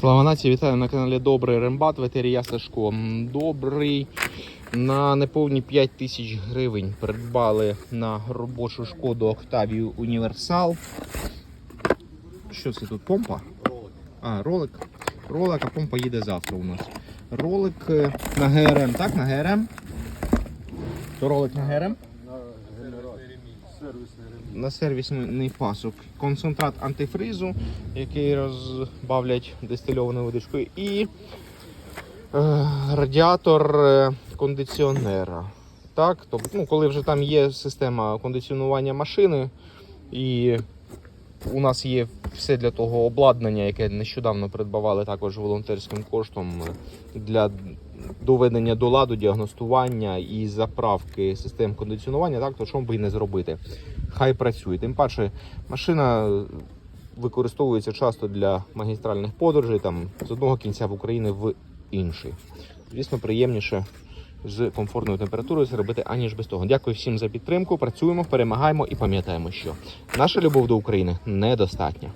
Слава нації, вітаю на каналі Добрий Рембат, ветерія Сашко. Добрий. На неповні 5 тисяч гривень придбали на робочу шкоду Octavia Універсал. Що це тут? Помпа? А, ролик. Ролик, а помпа їде завтра у нас. Ролик е, на ГРМ, так? На ГРМ? То ролик на ГРМ? На сервісний пасок. Концентрат антифризу, який розбавлять дистильованою водичкою, і е, радіатор е, кондиціонера. Так, тобто, ну, коли вже там є система кондиціонування машини, і у нас є все для того обладнання, яке нещодавно придбавали також волонтерським коштом е, для доведення до ладу, діагностування і заправки систем кондиціонування, так, то чому би і не зробити? Хай працює. Тим паче, машина використовується часто для магістральних подорожей там, з одного кінця в Україні в інший. Звісно, приємніше з комфортною температурою це робити, аніж без того. Дякую всім за підтримку. Працюємо, перемагаємо і пам'ятаємо, що наша любов до України недостатня.